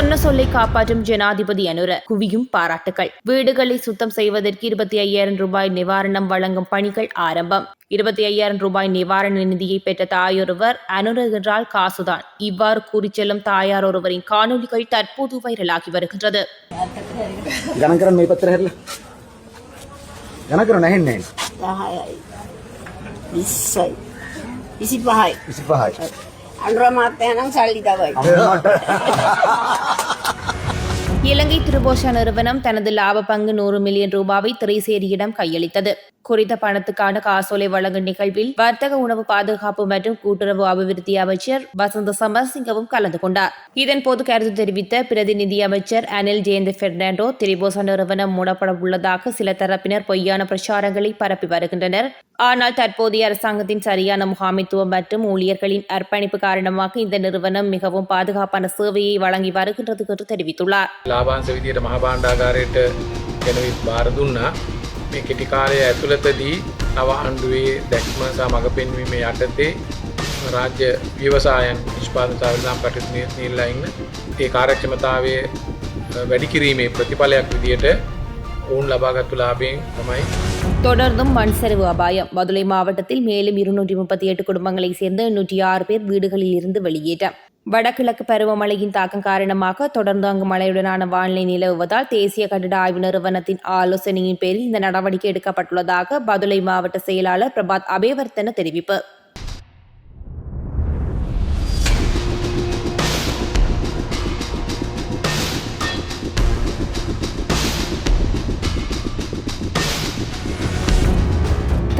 சொன்ன சொல்லை காப்பாற்றும் ஜனாதிபதி அனுர குவியும் பாராட்டுகள் வீடுகளை சுத்தம் செய்வதற்கு இருபத்தி ஐயாயிரம் ரூபாய் நிவாரணம் வழங்கும் பணிகள் ஆரம்பம். இருபத்தி ஐயாயிரம் ரூபாய் நிவாரண நிதியை பெற்ற தாயொருவர் அனுர என்றால் காசுதான். இவ்வாறு கூறி செல்லும் தாயார் ஒருவரின் காணொலிகள் தற்போது வைரலாகி வருகின்றது. இசி பஹாய். இலங்கை திருபோஷா நிறுவனம் தனது லாப பங்கு நூறு மில்லியன் ரூபாவை திரைசேரியிடம் கையளித்தது. குறித்த பணத்துக்கான காசோலை வழங்கும் நிகழ்வில் வர்த்தக உணவு பாதுகாப்பு மற்றும் கூட்டுறவு அபிவிருத்தி அமைச்சர் வசந்த சமர்சிங்கவும் கலந்து கொண்டார். இதன் போது கருத்து தெரிவித்த பிரதிநிதி அமைச்சர் அனில் ஜெயந்த் பெர்னாண்டோ திரிபோசா நிறுவனம் மூடப்பட உள்ளதாக சில தரப்பினர் பொய்யான பிரச்சாரங்களை பரப்பி வருகின்றனர். ஆனால் தற்போதைய அரசாங்கத்தின் சரியான முகாமைத்துவம் மற்றும் ஊழியர்களின் அர்ப்பணிப்பு காரணமாக இந்த நிறுவனம் மிகவும் பாதுகாப்பான சேவையை வழங்கி வருகின்றது என்று தெரிவித்துள்ளார். මේ කෙටි කාලය ඇතුළතදී නව ආණ්ඩුවේ දැක්ම සහ මඟ පෙන්වීම යටතේ රාජ්‍ය ව්‍යවසායන් නිෂ්පාදතාවල්ලාම් කටයුතු නිල්ලා ඉන්න ඒ කාර්යක්ෂමතාවය අ, වැඩි කිරීමේ ප්‍රතිඵලයක් විදියට ඔවුන් ලබාගත්තු ලාබයෙන් තමයි தொடர்ந்தும் மண் சரிவு அபாயம் மதுரை மாவட்டத்தில் மேலும் இருநூற்றி முப்பத்தி எட்டு குடும்பங்களைச் சேர்ந்த எண்ணூற்றி ஆறு பேர் வீடுகளில் இருந்து வெளியேற்றம் வடகிழக்கு பருவமழையின் தாக்கம் காரணமாக தொடர்ந்து அங்கு மழையுடனான வானிலை நிலவுவதால் தேசிய கட்டிட ஆய்வு நிறுவனத்தின் ஆலோசனையின் பேரில் இந்த நடவடிக்கை எடுக்கப்பட்டுள்ளதாக பதுளை மாவட்ட செயலாளர் பிரபாத் அபேவர்த்தன தெரிவிப்பு.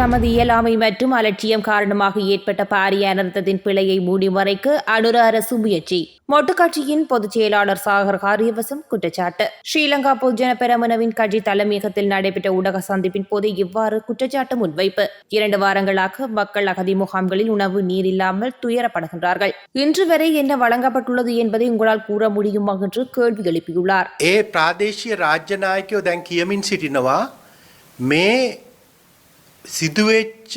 தமது இயலாமை மற்றும் அலட்சியம் காரணமாக ஏற்பட்ட பாரிய அனர்த்தத்தின் பிழையை மூடிமறைக்க அனுர அரசு முயற்சி. மொட்டுக்கட்சியின் பொதுச் செயலாளர் சாகர் காரியவசம் குற்றச்சாட்டு. ஸ்ரீலங்கா பொதுஜன பெரமுனவின் கட்சி தலைமையகத்தில் நடைபெற்ற ஊடக சந்திப்பின் போது இவ்வாறு குற்றச்சாட்டு முன்வைப்பு. இரண்டு வாரங்களாக மக்கள் அகதி முகாம்களில் உணவு நீர் இல்லாமல் துயரப்படுகின்றார்கள். இன்று வரை என்ன வழங்கப்பட்டுள்ளது என்பதை உங்களால் கூற முடியுமா என்று கேள்வி எழுப்பியுள்ளார். ஏ பிராதேசிய ராஜ்யநாயக்கோ மே සිදුවෙච්ච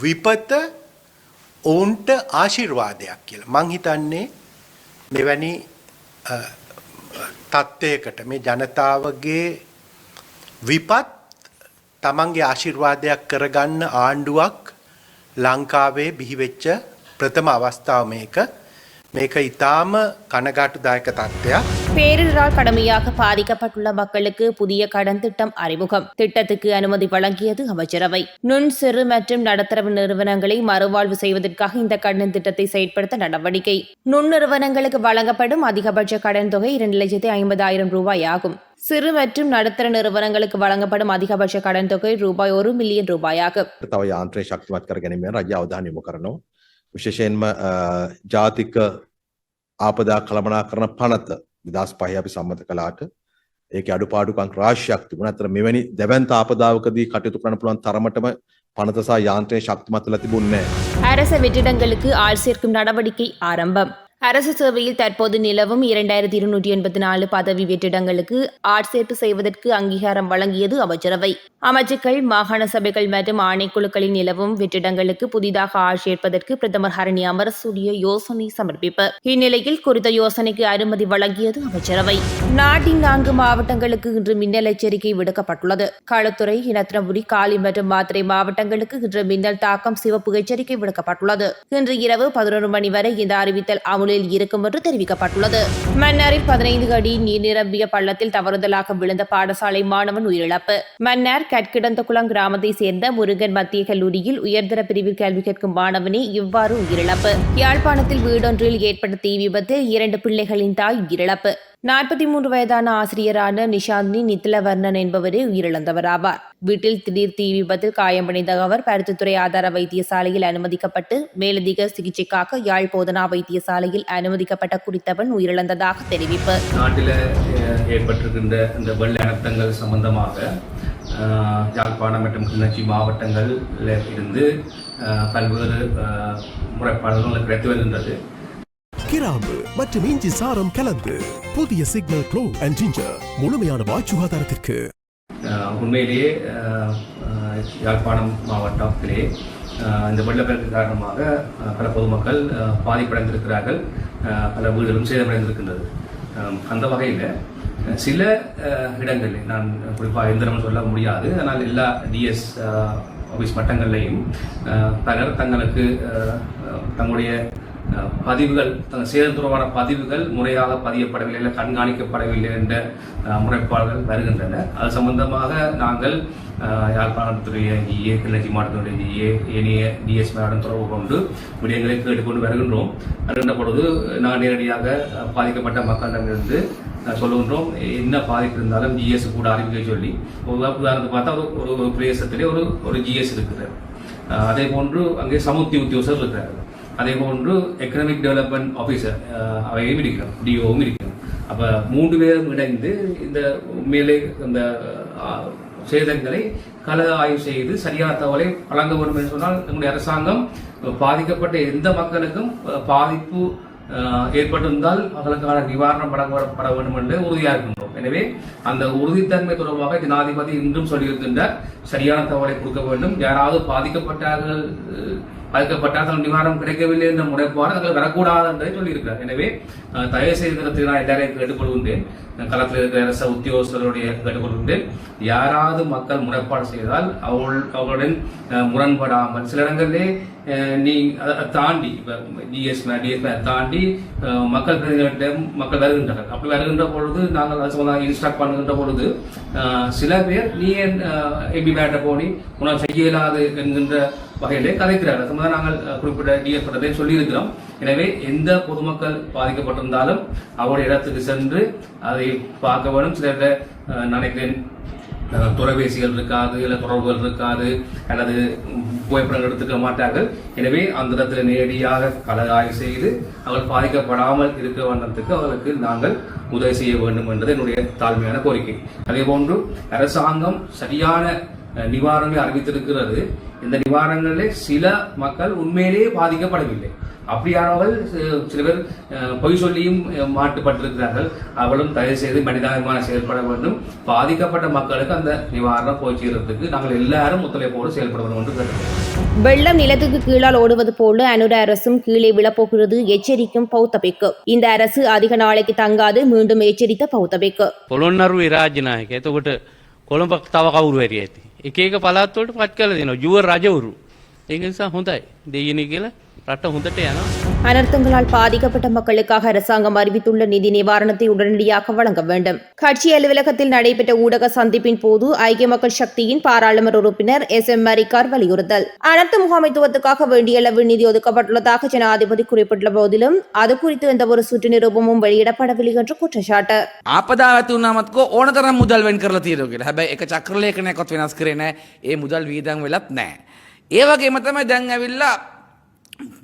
විපත ඔවුන්ට ආශිර්වාදයක් කියලා. මං හිතන්නේ මෙවැනි අ, තත්ත්වයකට මේ ජනතාවගේ විපත් තමන්ගේ ආශිර්වාදයක් කරගන්න ආණ්ඩුවක් ලංකාවේ බිහිවෙච්ච ප්‍රථම අවස්ථාව මේක මේක ඉතාම කනගාටුදායක තත්ත්වයක් பேரிடரால் கடுமையாக பாதிக்கப்பட்டுள்ள மக்களுக்கு புதிய கடன் திட்டம் அறிமுகம் திட்டத்துக்கு அனுமதி வழங்கியது அமைச்சரவை நுண் சிறு மற்றும் நடுத்தர நிறுவனங்களை மறுவாழ்வு செய்வதற்காக இந்த கடன் திட்டத்தை செயற்படுத்த நடவடிக்கை நுண் நிறுவனங்களுக்கு வழங்கப்படும் அதிகபட்ச கடன் தொகை இரண்டு லட்சத்தி ஐம்பதாயிரம் ரூபாய் ஆகும் சிறு மற்றும் நடுத்தர நிறுவனங்களுக்கு வழங்கப்படும் அதிகபட்ச கடன் தொகை ரூபாய் ஒரு மில்லியன் ரூபாயாகும் තව යාන්ත්‍රය ශක්තිමත් කර ගැනීම රජ අවධානය යොමු කරනවා. විශේෂයෙන්ම අ, ජාතික ආපදා කළමනා කරන පනත විදස් පහ අපි සම්මත කලාට ඒක අඩුපාඩුකං රාශ්‍යයක් තිබුණ අතර මෙවැනි දැවන්ත ආපදාවකදී කටයුතු කරන පුළුවන් තරමටම පනතසා යාන්ත්‍රය ශක්තිමත්ල තිබුන්නේ. அரச வெற்றிடங்களுக்கு ஆள் சேர்க்கும் நடவடிக்கை ஆரம்பம் அரசு சேவையில் தற்போது நிலவும் இரண்டாயிரத்தி இருநூற்றி எண்பத்தி நாலு பதவி வெற்றிடங்களுக்கு ஆட்சேர்ப்பு செய்வதற்கு அங்கீகாரம் வழங்கியது அமைச்சரவை. அமைச்சர்கள் மாகாண சபைகள் மற்றும் ஆணைக்குழுக்களில் நிலவும் வெற்றிடங்களுக்கு புதிதாக ஆட்சேர்ப்பதற்கு பிரதமர் ஹரணி அமரசூரிய யோசனை சமர்ப்பிப்பு. இந்நிலையில் குறித்த யோசனைக்கு அனுமதி வழங்கியது அமைச்சரவை. நாட்டின் நான்கு மாவட்டங்களுக்கு இன்று மின்னல் எச்சரிக்கை விடுக்கப்பட்டுள்ளது. களத்துறை இனத்திரபுரி காலி மற்றும் மாத்திரை மாவட்டங்களுக்கு இன்று மின்னல் தாக்கம் சிவப்பு எச்சரிக்கை விடுக்கப்பட்டுள்ளது. இன்று இரவு பதினொரு மணி வரை இந்த அறிவித்தல் அமுல் காவலில் இருக்கும் என்று தெரிவிக்கப்பட்டுள்ளது. மன்னாரில் பதினைந்து அடி நீர் நிரம்பிய பள்ளத்தில் தவறுதலாக விழுந்த பாடசாலை மாணவன் உயிரிழப்பு. மன்னார் கட்கிடந்தகுளம் கிராமத்தை சேர்ந்த முருகன் மத்திய கல்லூரியில் உயர்தர பிரிவில் கல்வி கேட்கும் மாணவனே இவ்வாறு உயிரிழப்பு. யாழ்ப்பாணத்தில் வீடொன்றில் ஏற்பட்ட தீ விபத்தில் இரண்டு பிள்ளைகளின் தாய் உயிரிழப்பு. நாற்பத்தி மூன்று வயதான ஆசிரியரான நிஷாந்தினி நித்திலவர்ணன் என்பவரே உயிரிழந்தவர் ஆவார் வீட்டில் திடீர் தீ விபத்தில் காயமடைந்த அவர் பருத்தித்துறை ஆதார வைத்தியசாலையில் அனுமதிக்கப்பட்டு மேலதிக சிகிச்சைக்காக யாழ் போதனா வைத்தியசாலையில் அனுமதிக்கப்பட்ட குறித்தவன் உயிரிழந்ததாக தெரிவிப்பு. நாட்டில் ஏற்பட்டிருக்கின்ற இந்த வெள்ள அனர்த்தங்கள் சம்பந்தமாக யாழ்ப்பாணம் மற்றும் கிளிநொச்சி மாவட்டங்களில் இருந்து பல்வேறு முறைப்பாடுகள் கிடைத்து வருகின்றது. கிராம்பு மற்றும் இஞ்சி சாரம் கலந்து புதிய சிக்னல் க்ளோ அண்ட் ஜிஞ்சர் முழுமையான வாய் சுகாதாரத்திற்கு. உண்மையிலேயே யாழ்ப்பாணம் மாவட்டத்திலே இந்த வெள்ளப்பெருக்கு காரணமாக பல பொதுமக்கள் பாதிப்படைந்திருக்கிறார்கள். பல வீடுகளும் சேதமடைந்திருக்கின்றது. அந்த வகையில் சில இடங்களில் நான் குறிப்பாக எந்திரம் சொல்ல முடியாது ஆனால் எல்லா டிஎஸ் ஆஃபீஸ் மட்டங்கள்லையும் பலர் தங்களுக்கு தங்களுடைய பதிவுகள் தங்கள் சேதம் தொடர்பான பதிவுகள் முறையாக பதியப்படவில்லை இல்லை கண்காணிக்கப்படவில்லை என்ற முறைப்பாடுகள் வருகின்றன அது சம்பந்தமாக நாங்கள் அஹ், யாழ்ப்பாணத்துடைய ஜிஏ கிளர்ச்சி மாவட்டத்துடைய ஜிஏ ஏனைய டிஎஸ் மேடம் தொடர்பு கொண்டு விடயங்களை கேட்டுக்கொண்டு வருகின்றோம். வருகின்ற பொழுது நான் நேரடியாக பாதிக்கப்பட்ட மக்களிடமிருந்து சொல்லுகின்றோம். என்ன பாதிப்பு இருந்தாலும் ஜிஎஸ் கூட அறிவிக்க சொல்லி ஒரு உதாரணத்துக்கு பார்த்தா ஒரு ஒரு பிரதேசத்திலே ஒரு ஒரு ஜிஎஸ் இருக்குது. அதே போன்று அங்கே சமுத்தி உத்தியோகர் இருக்கிறார்கள் அதே போன்று எக்கனாமிக் டெவலப்மெண்ட் ஆஃபீஸர் uh, அவையும் இருக்கிறோம் டிஓவும் இருக்கிறோம் அப்போ மூன்று பேரும் இணைந்து இந்த மேலே இந்த uh, சேதங்களை கள ஆய்வு செய்து சரியான தகவலை வழங்க வேண்டும் என்று சொன்னால் நம்முடைய அரசாங்கம் பாதிக்கப்பட்ட எந்த மக்களுக்கும் uh, பாதிப்பு ஏற்பட்டிருந்தால் அவர்களுக்கான நிவாரணம் வழங்கப்பட வேண்டும் என்று உறுதியாக இருக்கின்றோம். எனவே அந்த உறுதித்தன்மை தொடர்பாக ஜனாதிபதி இன்றும் சொல்லியிருக்கின்றார் சரியான தகவலை கொடுக்க வேண்டும். யாராவது பாதிக்கப்பட்டார்கள் அதுக்கு பாதிக்கப்பட்டார்கள் நிவாரணம் கிடைக்கவில்லை என்ற முறைப்பாடு அவர்கள் வரக்கூடாது என்றே சொல்லியிருக்கிறார். எனவே அஹ், தயவு செய்திருக்கிறது நான் எல்லாரையும் கேட்டுக்கொள்கின்றேன் களத்தில் இருக்கிற அரச உத்தியோகஸ்தர்களுடைய கேட்டுக்கொள்கின்றேன் யாராவது மக்கள் முறைப்பாடு செய்தால் அவள் அவர்களுடன் அஹ், முரண்படாமல் சில இடங்களிலே நீ அதை தாண்டி இப்போ டிஎஸ் டிஎஸ்மே தாண்டி மக்கள் பிரதிநிதிகளிடம் மக்கள் வருகின்றனர். அப்படி வருகின்ற பொழுது நாங்கள் சொன்னாங்க சம்பந்தமாக இன்ஸ்ட்ரக்ட் பண்ணுகின்ற பொழுது சில பேர் நீ ஏன் எபி மேட்டை போனி உன்னால் செய்ய இயலாது என்கின்ற வகையிலே கதைக்கிறார்கள். அது நாங்கள் குறிப்பிட்ட டிஎஸ் பட்டத்தை சொல்லியிருக்கிறோம். எனவே எந்த பொதுமக்கள் பாதிக்கப்பட்டிருந்தாலும் அவருடைய இடத்துக்கு சென்று அதை பார்க்க வேண்டும் சில நினைக்கிறேன் தொலைபேசிகள் இருக்காது இல்லை தொடர்புகள் இருக்காது அல்லது புகைப்படங்கள் எடுத்துக்க மாட்டார்கள். எனவே அந்த இடத்துல நேரடியாக கலகாய்வு செய்து அவர்கள் பாதிக்கப்படாமல் இருக்க வண்ணத்துக்கு அவர்களுக்கு நாங்கள் உதவி செய்ய வேண்டும் என்பது என்னுடைய தாழ்மையான கோரிக்கை. அதே போன்று அரசாங்கம் சரியான நிவாரணங்களை அறிவித்திருக்கிறது. இந்த நிவாரணங்களில் சில மக்கள் உண்மையிலேயே பாதிக்கப்படவில்லை. அப்படியானவர்கள் அஹ், சில பேர் அஹ், பொய் சொல்லியும் அஹ், மாட்டுப்பட்டிருக்கிறார்கள் அவளும் தயவு செய்து மனிதாபிமான செயல்பட வேண்டும் பாதிக்கப்பட்ட மக்களுக்கு அந்த நிவாரணம் போய் சேர்றதுக்கு நாங்கள் எல்லாரும் ஒத்துழைப்போடு செயல்பட வேண்டும் என்று கேட்டுக்கொள்கிறோம் வெள்ளம் நிலத்துக்கு கீழால் ஓடுவது போல அனுர அரசும் கீழே விழப்போகிறது எச்சரிக்கும் பௌத்தபிக்கு இந்த அரசு அதிக நாளைக்கு தங்காது மீண்டும் எச்சரித்த பௌத்தபிக்கு පොළොන්නරු රාජ්‍යනායක එතකොට කොළඹ තව කවුරු වැරි ඇති. එක එක පළාත්වලට පත් කළ දෙනවා ජුව රජවරු. ඒක නිසා හොඳයි. දෙයනි කියලා රට හොඳට යනවා. அனர்த்தங்களால் பாதிக்கப்பட்ட மக்களுக்காக அரசாங்கம் அறிவித்துள்ள நிதி நிவாரணத்தை உடனடியாக வழங்க வேண்டும் கட்சி அலுவலகத்தில் நடைபெற்ற ஊடக சந்திப்பின் போது ஐக்கிய மக்கள் சக்தியின் பாராளுமன்ற உறுப்பினர் எஸ் எம் மரிக்கார் வலியுறுத்தல் அனர்த்த முகாமைத்துவத்துக்காக வேண்டிய அளவு நிதி ஒதுக்கப்பட்டுள்ளதாக ஜனாதிபதி குறிப்பிட்டுள்ள போதிலும் அது குறித்து எந்த ஒரு சுற்று நிரூபமும் வெளியிடப்படவில்லை என்று குற்றச்சாட்டு ආපදා ඇති වුණාමත්කෝ ඕන තරම් මුදල් වෙන් කරලා තියෙනවා කියලා. හැබැයි එක චක්‍රලේඛනයක්වත් වෙනස් කරේ නැහැ. ඒ මුදල් වියදම් වෙලත් නැහැ. ඒ වගේම තමයි දැන් ඇවිල්ලා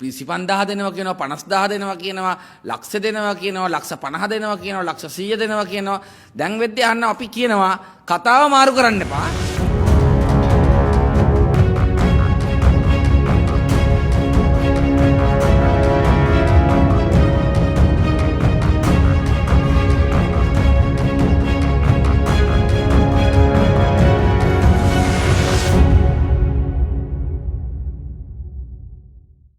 විසිපන්දාහ දෙනවා කියනවා පනස්දාහ දෙනවා කියනවා ලක්ෂ දෙනවා කියනවා ලක්ෂ පණහ දෙනවා කියනවා ලක්ෂ සීය දෙනවා කියනවා. දැන් වෙද්දී අන්න අපි කියනවා කතාව මාරු කරන්න එපා.